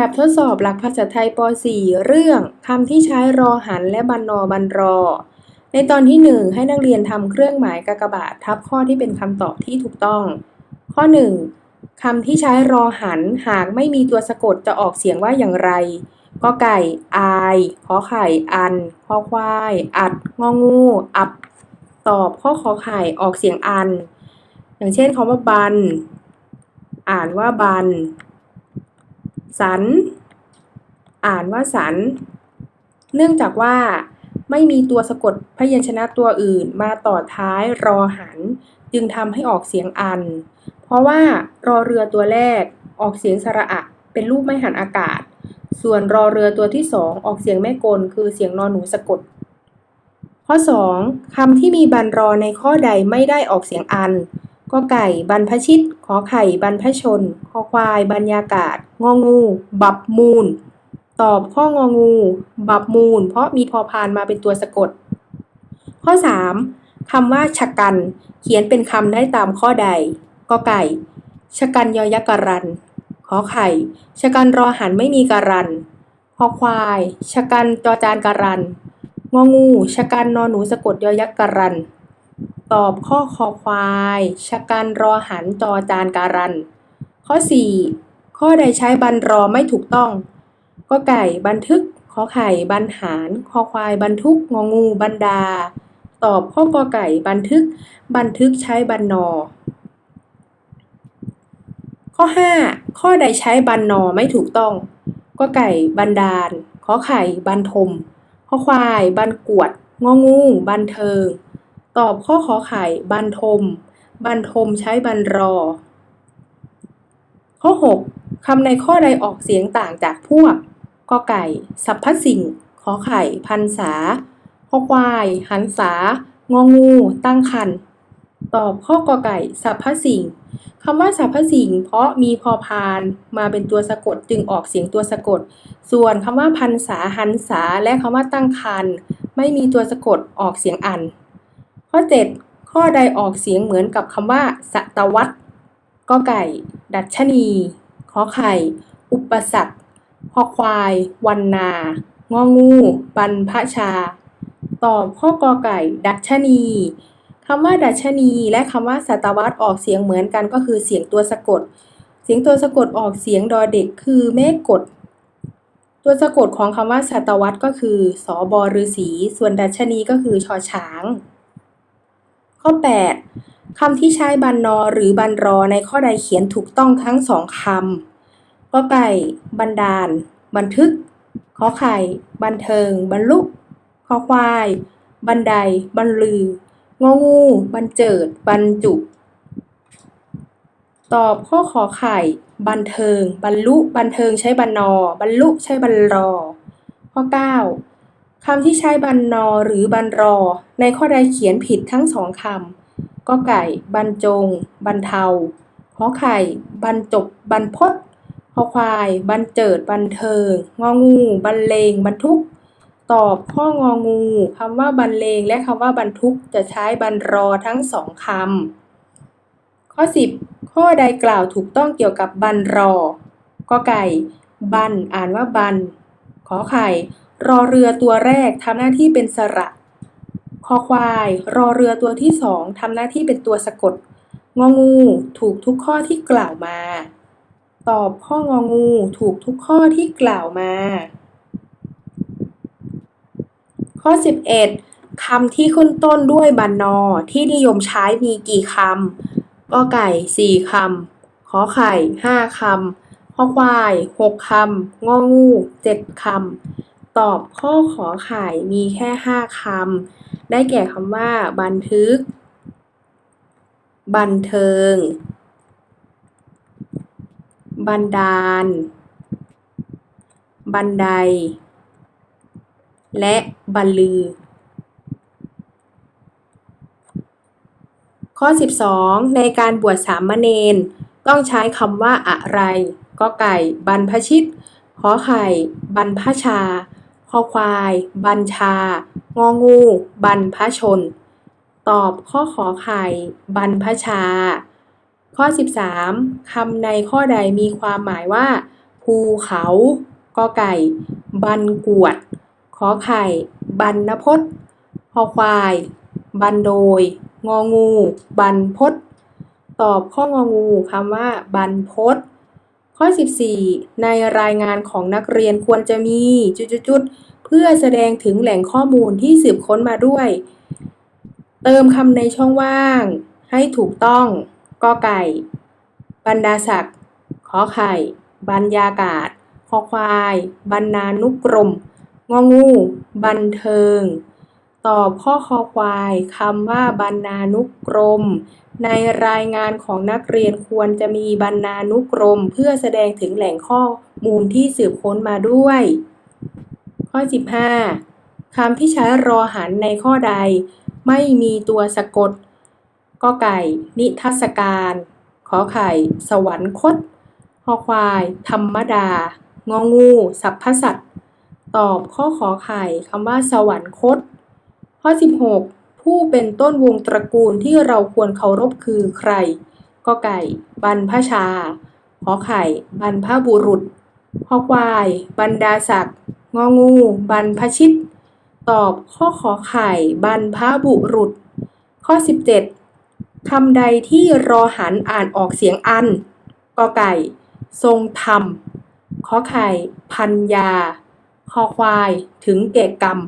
แบบทดสอบหลักภาษาไทยป .4 เรื่องคำที่ใช้รอหันและบรรนอบันรอ ในตอนที่ 1 ให้นักเรียนทำเครื่องหมายกากบาททับข้อที่เป็นคำตอบที่ถูกต้อง ข้อ 1คำที่ใช้รอหันหากไม่มีตัวสะกดจะออกเสียงว่าอย่างไรก็ไก่ อายขอไข่ อันขอควาย อัด งองู อับ ตอบข้อขอไข่ ออกเสียงอัน อย่างเช่นคำว่าบัน อ่านว่าบัน สัน อ่านว่าสัน เนื่องจากว่าไม่มีตัวสะกดพยัญชนะตัวอื่นมาต่อท้ายรอหัน จึงทำให้ออกเสียงอัน เพราะว่ารอเรือตัวแรกออกเสียงสระอะเป็นรูปไม่หันอากาศ ส่วนรอเรือตัวที่สองออกเสียงแม่กลคือเสียงนอนหนูสะกด ข้อ 2. คำที่มีบรรรอในข้อใดไม่ได้ออกเสียงอัน ก็ไก่บรรพชิต ขอไข่บรรพชน คอควายบรรยากาศ งองู บับมูล ตอบข้ององู บับมูล เพราะมีพอพานมาเป็นตัวสะกด ข้อ 3. คำว่าชะกัน เขียนเป็นคำได้ตามข้อใด ก็ไก่ชะกันยอยักษ์การัน ขอไข่ชะกันรอหันไม่มีการันคอควายชะกันจอจานการัน งองูชะกันนอนหนูสะกดยอยักษ์การัน ตอบข้อ คอควาย ชะกัน รอหัน จอจาน การัน ข้อ 4 ข้อใดใช้บันรอไม่ถูกต้องก็ไก่บันทึก ขอไข่บันหาร คอควายบันทุก งองูบันดา ตอบข้อกอไก่บันทึก บันทึกใช้บันนอ ข้อ 5 ข้อใดใช้บันนอไม่ถูกต้องก็ไก่บันดาล ขอไข่บันทมขอควายบันกวด งองูบันเทิง ตอบข้อขอไข่บันทม บันทมใช้บันรอ ข้อ 6คำในข้อใดออกเสียงต่างจากพวกกอไก่ สัพพสิ่ง ขอไข่ พันษาข้อควาย หันษางองู ตั้งคัน ตอบข้อกอไก่ สัพพสิ่งคำว่าสัพพสิ่ง เพราะมีพอพานมาเป็นตัวสะกดจึงออกเสียงตัวสะกด ส่วนคำว่าพันษาหันษาและคำว่าตั้งคัน ไม่มีตัวสะกดออกเสียงอัน ข้อ 7 ข้อใดออกเสียงเหมือนกับคำว่าสตวัตก็ไก่ ดัชนีขอไข่ อุปสรรคคอควาย วันนา งองู บรรพชา ตอบข้อกอไก่ ดัชนีคำว่าดัชนี และคำว่าสัตวัตออกเสียงเหมือนกันก็คือเสียงตัวสะกด เสียงตัวสะกดออกเสียงดอเด็กคือเมฆกด ตัวสะกดของคำว่าสัตวัตก็คือสอบอฤษีส่วนดัชนีก็คือชอช้าง ข้อ 8คำที่ใช้บันนอหรือบันรอในข้อใดเขียนถูกต้องทั้งสองคำก็ไก่บันดาล บันทึก ขอไข่ บันเทิง บรรลุขอควาย บันไดบรรลืององู บันเจิดบรรจุ ตอบข้อขอไข่ บันเทิง บรรลุ บันเทิงใช้บันนอ บรรลุใช้บันรอ ข้อ 9 คำที่ใช้บันนอหรือบันรอ ในข้อใดเขียนผิดทั้งสองคำก็ไก่บรรจงบรรเทาขอไข่บรรจบบรรพตขอควายบรรเจิด บันเทิงงองูบรรเลงบรรทุก ตอบข้ององูคำว่าบรรเลงและคำว่าบรรทุกจะใช้บันรอทั้งสองคำข้อ 10 ข้อใดกล่าวถูกต้องเกี่ยวกับบันรอก็ไก่ บันอ่านว่าบัน ขอไข่ รอเรือตัวแรกทำหน้าที่เป็นสระ คอควาย รอเรือตัวที่สองทำหน้าที่เป็นตัวสะกด งองู ถูกทุกข้อที่กล่าวมา ตอบข้ององู ถูกทุกข้อที่กล่าวมา ข้อ 11คำที่ขึ้นต้นด้วยบันนอที่นิยมใช้มีกี่คำก็ไก่ 4คำขอไข่ 5คำขอควาย 6คำงองู 7คำ ตอบข้อขอไข่มีแค่ 5 คำ ได้แก่คำว่า บันทึก บันเทิง บันดาล บันได และบันลือ ข้อ 12 ในการบวชสามเณรต้องใช้คำว่าอะไร ก็ไก่ บรรพชิตขอไข่ บรรพชา ขอควาย บัญชา งองู บรรพชน ตอบข้อขอไข่ บรรพชา ข้อ 13คำในข้อใดมีความหมายว่า ภูเขากอไก่ บันกวด ขอไข่ บันนพศคอควาย บันโดย งองู บันพศตอบข้ององูคำว่า บันพศ ข้อ 14 ในรายงานของนักเรียนควรจะมีจุดๆๆ เพื่อแสดงถึงแหล่งข้อมูลที่สืบค้นมาด้วย เติมคำในช่องว่าง ให้ถูกต้องกอไก่ บรรดาศักดิ์ขอไข่ บรรยากาศ คอควาย บรรณานุกรม งองู บันเทิง ตอบข้อคอควาย คำว่า บรรณานุกรม ในรายงานของนักเรียนควรจะมีบรรณานุกรม เพื่อแสดงถึงแหล่งข้อมูลที่สืบค้นมาด้วย ข้อ 15 คำที่ใช้รอหันในข้อใด ไม่มีตัวสะกดกอไก่ นิทรรศการ ขอไข่ สวรรคตคอควาย ธรรมดา งองู สัพพสัตตอบข้อขอไข่คำว่าสวรรคต ข้อ 16 ผู้เป็นต้นวงตระกูลที่เราควรเคารพคือใครกอไก่ บรรพชา ขอไข่ บรรพบุรุษคอควาย บรรดาศักดิ์งองู บรรพชิต ตอบข้อขอไข่ บรรพบุรุษ ข้อ 17 คำใดที่รอหันอ่านออกเสียงอันกอไก่ ทรงธรรมขอไข่ พัญญาคอควาย ถึงแก่กรรม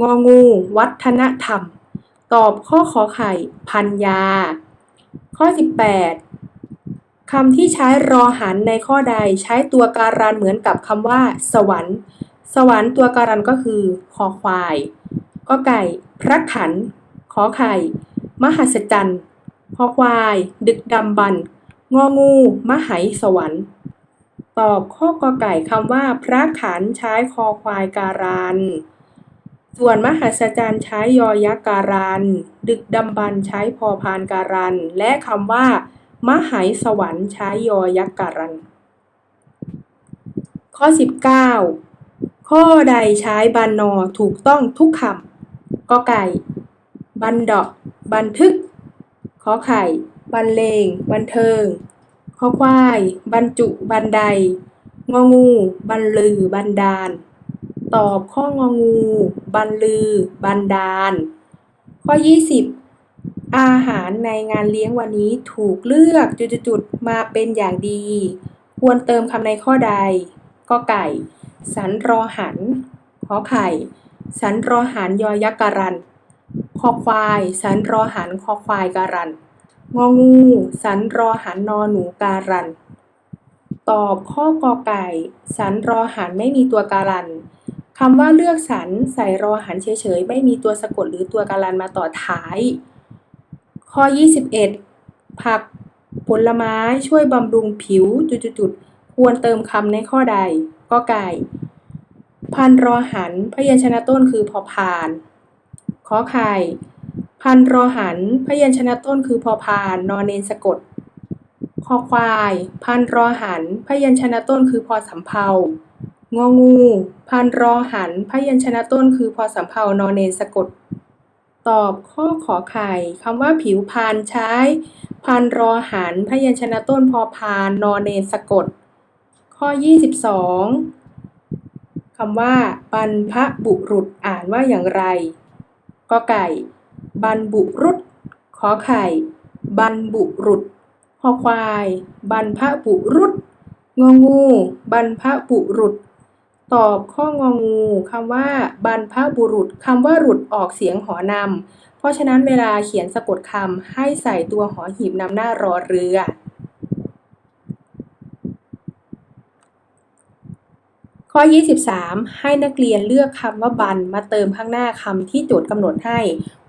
งองู วัฒนธรรม ตอบข้อขอไข่ พัญญาข้อ 18คำที่ใช้รอหันในข้อใดใช้ตัวการันเหมือนกับคำว่า สวรรค์ สวรรค์ตัวการันก็คือคอควายก็ไก่ พระขัน ขอไข่ มหัศจรรย์คอควาย ดึกดำบรรงองูมไหสวรรค์ตอบข้อกอไก่คำว่า พระขันใช้คอควายการัน ส่วนมหัศจรรย์ใช้ยอยักษ์การัน ดึกดำบรรใช้พอพานการัน และคำว่ามไหสวรรค์ใช้ยอยักษ์การัน ข้อ 19 ข้อใดใช้บันนอถูกต้องทุกคำกอไก่ บันดอกบันทึก ขอไข่บรรเลง บันเทิง ข้อควาย บรรจุ บันได งองูบรรลือ บันดาล ตอบข้ององูบรรลือ บันดาล ข้อ 20 อาหารในงานเลี้ยงวันนี้ถูกเลือกจุดๆๆมาเป็นอย่างดี ควรเติมคำในข้อใดก็ไก่ สันรอหัน ขอไข่ สันรอหันยอยักษ์การันคอควาย สันรอหันคอควายการันงองู สันรอหันนอหนูการัน ตอบข้อกอไก่ สันรอหันไม่มีตัวการัน คำว่าเลือกสรรใส่รอหันเฉยๆ ไม่มีตัวสะกดหรือตัวการันมาต่อท้าย ข้อ 21 ผักผลไม้ช่วยบำรุงผิวจุดๆควรเติมคำในข้อใดก็ไก่พันรอหันพยัญชนะต้นคือพอพาน ขอไข่พันรอหันพยัญชนะต้นคือพอพานนอนเนนสะกดคอควาย พันรอหันพยัญชนะต้นคือพอสำเภา งองู พันรอหัน พยัญชนะต้นคือพอสำเภานอนเนนสะกด ตอบข้อขอไข่คำว่าผิวพานใช้ พันรอหัน พยัญชนะต้นพอพานนอนเนนสะกด ข้อ 22 คำว่าบรรพบุรุษอ่านว่าอย่างไรกอไก่ บรรบุรุษ ขอไข่ บรรบุรุษคอควาย บรรพบุรุษงองู บรรพบุรุษ ตอบข้ององูคำว่าบรรพบุรุษคำว่ารุดออกเสียงหอนำ เพราะฉะนั้นเวลาเขียนสะกดคำให้ใส่ตัวหอหีบนำหน้ารอเรือ ข้อ 23 ให้นักเรียนเลือกคำว่าบันมาเติมข้างหน้าคำที่โจทย์กำหนดให้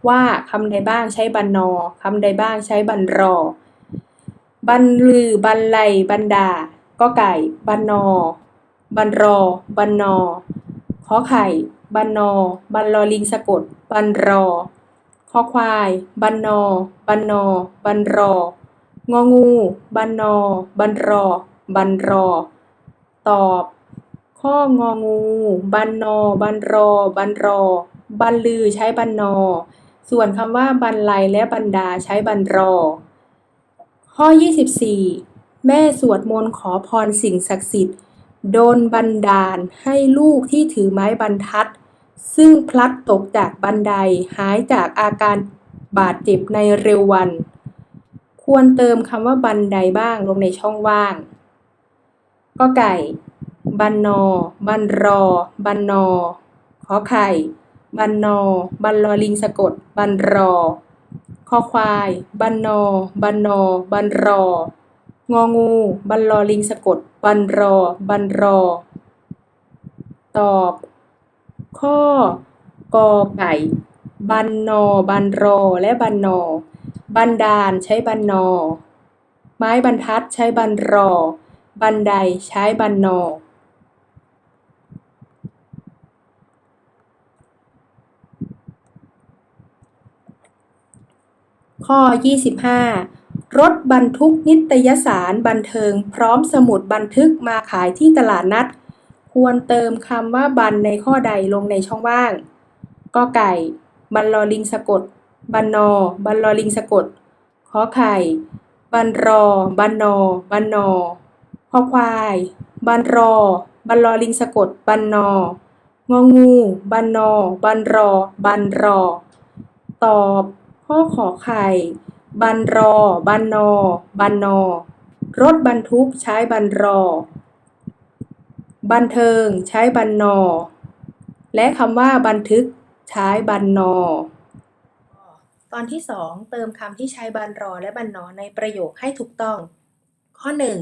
ว่าคำใดบ้างใช้บันนอคำใดบ้างใช้บันรอ บันลือ บันไลบันดาก็ไก่ บันนอ บันรอ บันนอ ขอไข่ บันนอ บันรอลิงสะกด บันรอ คอควาย บันนอ บันนอ บันรอ งองู บันนอ บันรอ บันรอ ตอบ ข้ององู บันนอ บันรอ บันรอ บันลือใช้บันนอ ส่วนคำว่าบันไลและบันดาใช้บันรอ ข้อ 24 แม่สวดมนต์ขอพรสิ่งศักดิ์สิทธิ์ โดนบันดาลให้ลูกที่ถือไม้บรรทัด ซึ่งพลัดตกจากบันไดหายจากอาการบาดเจ็บในเร็ววัน ควรเติมคำว่าบันไดบ้างลงในช่องว่าง ก็ไก่ บันนอ บันรอ บันนอ ขอไข่ บันนอ บันลอลิงสะกด บันรอคอควาย บันนอ บันนอ บันรององู บันลอลิงสะกด บันรอ บันรอ ตอบ ข้อกอไก่ บันนอ บันรอ และบันนอ บันดาลใช้บันนอ ไม้บรรทัดใช้บันรอ บันไดใช้บันนอข้อ 25 รถบรรทุกนิตยสารบันเทิง พร้อมสมุดบันทึกมาขายที่ตลาดนัด ควรเติมคำว่าบันในข้อใดลงในช่องว่างกอไก่บันลอลิงสะกด บันนอ บันลอลิงสะกดขอไข่ บันรอ บันนอ บันนอขอควาย บันรอ บันลอลิงสะกด บันนององู บันนอ บันรอ บันรอ ตอบ ข้อขอไข่ บันรอ บันนอ บันนอ รถบรรทุกใช้บันรอ บันเทิงใช้บันนอ และคำว่าบันทึกใช้บันนอ ตอนที่สองเติมคำที่ใช้บันรอและบันนอในประโยคให้ถูกต้อง ข้อหนึ่ง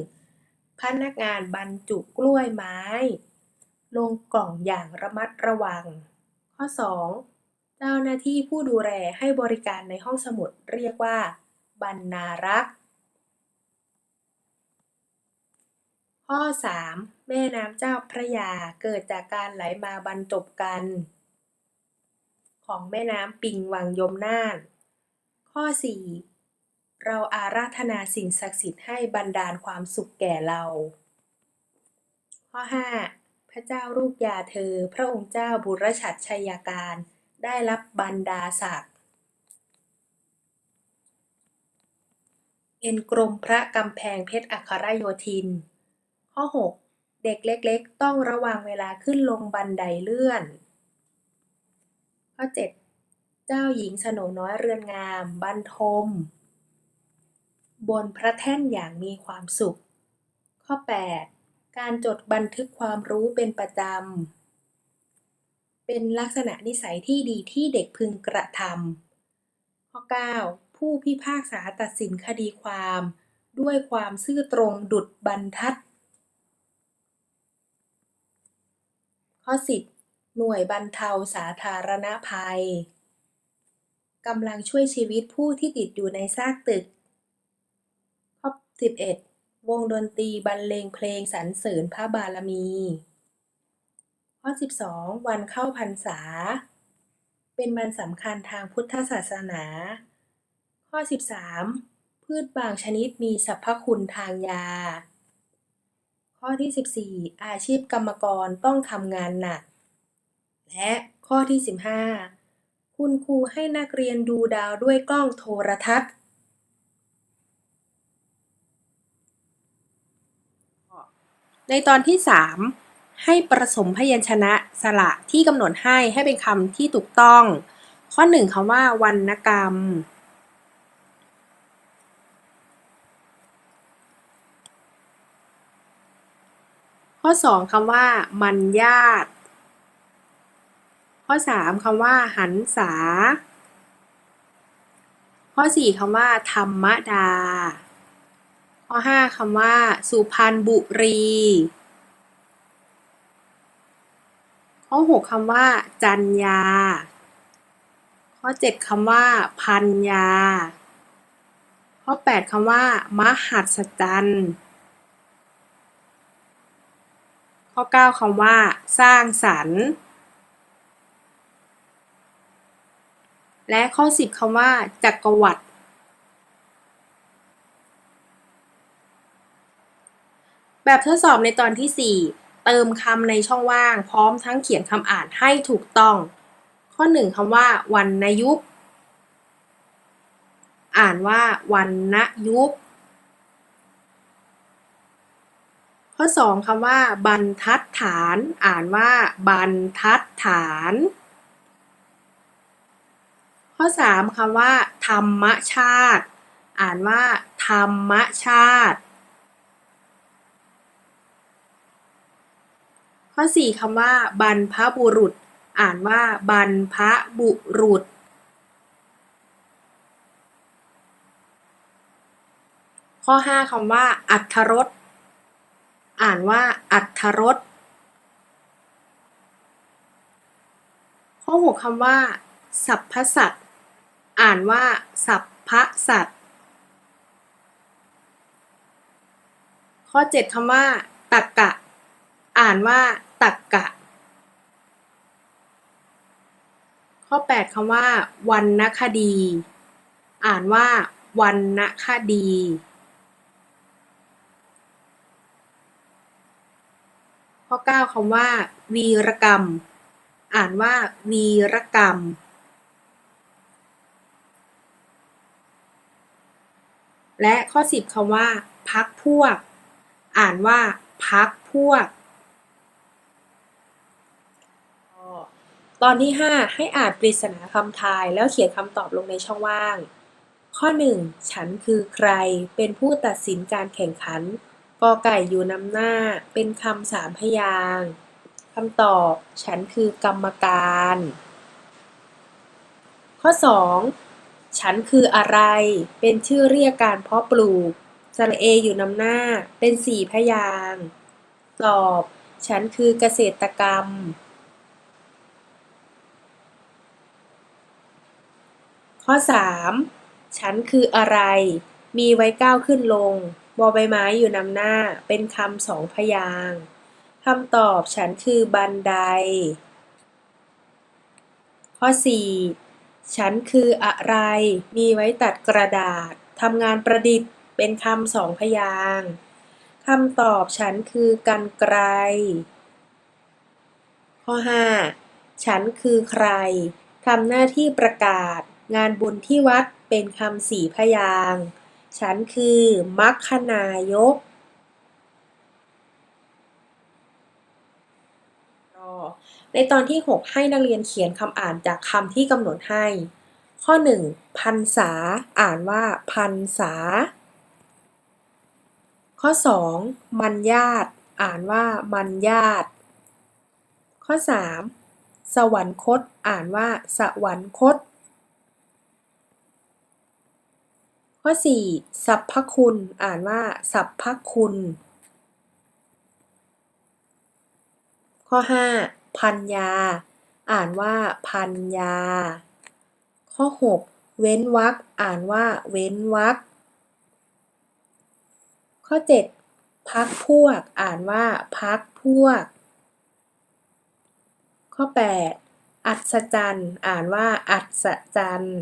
พนักงานบรรจุกล้วยไม้ ลงกล่องอย่างระมัดระวัง ข้อสองเจ้าหน้าที่ผู้ดูแลให้บริการในห้องสมุดเรียกว่า บรรณารักษ์ ข้อ 3 แม่น้ำเจ้าพระยาเกิดจากการไหลมาบรรจบกัน ของแม่น้ำปิงวังยมน่าน ข้อ 4 เราอาราธนาสิ่งศักดิ์สิทธิ์ให้บันดาลความสุขแก่เรา ข้อ 5 พระเจ้าลูกยาเธอ พระองค์เจ้าบุรชัดชัยการ ได้รับบรรดาศักดิ์ เป็นกรมพระกำแพงเพชรอัครโยธิน ข้อ 6 เด็กเล็กๆ ต้องระวังเวลาขึ้นลงบันไดเลื่อน ข้อ 7 เจ้าหญิงสนน้อยเรือนงามบรรทม บนพระแท่นอย่างมีความสุข ข้อ 8 การจดบันทึกความรู้เป็นประจำ เป็นลักษณะนิสัยที่ดีที่เด็กพึงกระทำข้อ 9 ผู้พิพากษาตัดสินคดีความ ด้วยความซื่อตรงดุจบรรทัด ข้อ 10 หน่วยบรรเทาสาธารณภัยกำลังช่วยชีวิตผู้ที่ติดอยู่ในซากตึก ข้อ 11 วงดนตรีบรรเลงเพลงสรรเสริญพระบารมี ข้อ 12 วันเข้าพรรษา เป็นวันสำคัญทางพุทธศาสนา ข้อ 13 พืชบางชนิดมีสรรพคุณทางยา ข้อที่ 14 อาชีพกรรมกรต้องทำงานหนัก และข้อที่ 15 คุณครูให้นักเรียนดูดาวด้วยกล้องโทรทัศน์ในตอนที่ 3 ให้ประสมพยัญชนะสระที่กำหนดให้ให้เป็นคำที่ถูกต้อง ข้อ 1คำว่า วรรณกรรม ข้อ 2คำว่า มันญาติ ข้อ 3คำว่า หันษา ข้อ 4คำว่า ธรรมดา ข้อ 5คำว่า สุพรรณบุรี ข้อ 6คำว่า จัญญาข้อ 7คำว่า พัญญาข้อ 8คำว่า มหัศจรรย์ ข้อ 9คำว่า สร้างสรรค์ และข้อ 10คำว่า จักรวรรดิแบบทดสอบในตอนที่ 4 เติมคำในช่องว่าง พร้อมทั้งเขียนคำอ่านให้ถูกต้อง ข้อ 1คำว่าวรรณยุกอ่านว่าวรรณยุกต์ ข้อข้อสองคำว่า บรรทัดฐาน อ่านว่า บรรทัดฐาน ข้อสามคำว่า ธรรมชาติ อ่านว่า ธรรมชาติ ข้อสี่คำว่า บรรพบุรุษ อ่านว่า บรรพบุรุษข้อห้าคำว่า อัทธรส อ่านว่าอัทธรสข้อหกคำว่า สัพพสัตอ่านว่า สัพพสัตข้อเจ็ดคำว่า ตักกะ อ่านว่า ตักกะ ข้อแปดคำว่าวรรณคดี อ่านว่าวรรณคดี ข้อเก้าคำว่า วีรกรรม อ่านว่า วีรกรรม และข้อสิบคำว่า พักพวก อ่านว่า พักพวก ตอนที่ห้าให้อ่านปริศนาคำทายแล้วเขียนคำตอบลงในช่องว่าง ข้อหนึ่งฉันคือใครเป็นผู้ตัดสินการแข่งขัน กอไก่อยู่นำหน้า เป็นคำสามพยางค์ คำตอบ ฉันคือกรรมการ ข้อ 2 ฉันคืออะไร เป็นชื่อเรียกการเพาะปลูกสระเออยู่นำหน้า เป็นสี่พยางค์ตอบ ฉันคือเกษตรกรรม ข้อ 3 ฉันคืออะไร มีไว้ก้าวขึ้นลง บอใบไม้อยู่นำหน้า เป็นคำสองพยางค์คำตอบฉันคือบันได ข้อ 4 ฉันคืออะไร มีไว้ตัดกระดาษทำงานประดิษฐ์ เป็นคำสองพยางค์คำตอบฉันคือกันไกรข้อ 5 ฉันคือใครทำหน้าที่ประกาศ งานบุญที่วัดเป็นคำสี่พยางค์ ฉันคือมัคคนายกในตอนที่ 6 ให้นักเรียนเขียนคำอ่านจากคำที่กำหนดให้ ข้อ 1. พันษา อ่านว่า พันษา ข้อ 2. มันญาตอ่านว่า มันญาตข้อ 3. สวรรคต อ่านว่า สวรรคต ข้อ 4. สรรพคุณ อ่านว่าสรรพคุณ ข้อ 5. พัญญาอ่านว่าพัญญาข้อ 6. เว้นวรรคอ่านว่าเว้นวรรคข้อ 7. พักพวก อ่านว่าพักพวก ข้อ 8. อัศจรรย์ อ่านว่าอัศจรรย์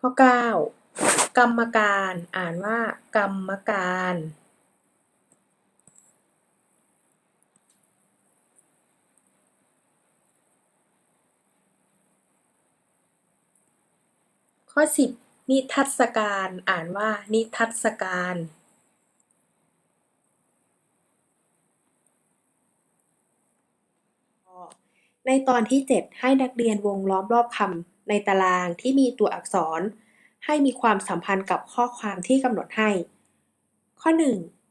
ข้อ9กรรมการ อ่านว่ากรรมการข้อ 10 นิทรรศการ อ่านว่า นิทัศการ ในตอนที่ 7 ให้นักเรียนวงล้อมรอบคำ ในตารางที่มีตัวอักษร ให้มีความสัมพันธ์กับข้อความที่กำหนดให้ ข้อ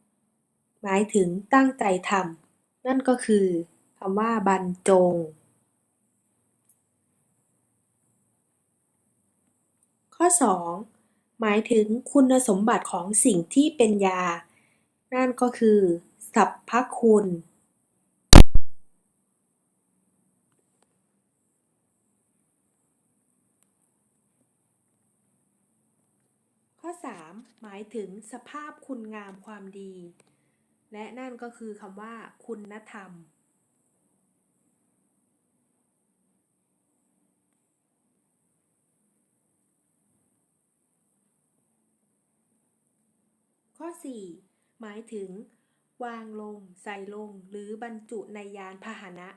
1 หมายถึงตั้งใจทำนั่นก็คือคำว่าบรรจง ข้อ 2 หมายถึงคุณสมบัติของสิ่งที่เป็นยา นั่นก็คือสรรพคุณ ข้อ 3 หมายถึงสภาพคุณงามความดี และนั่นก็คือคำว่า คุณธรรม ข้อ 4 หมายถึง วางลง ใส่ลง หรือบรรจุในยานพาหนะ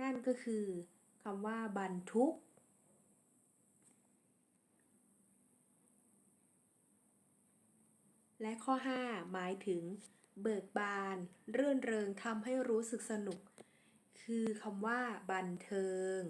นั่นก็คือคำว่าบรรทุก และข้อ 5 หมายถึง เบิกบาน เรื่นเริงทำให้รู้สึกสนุก คือคำว่าบันเทิง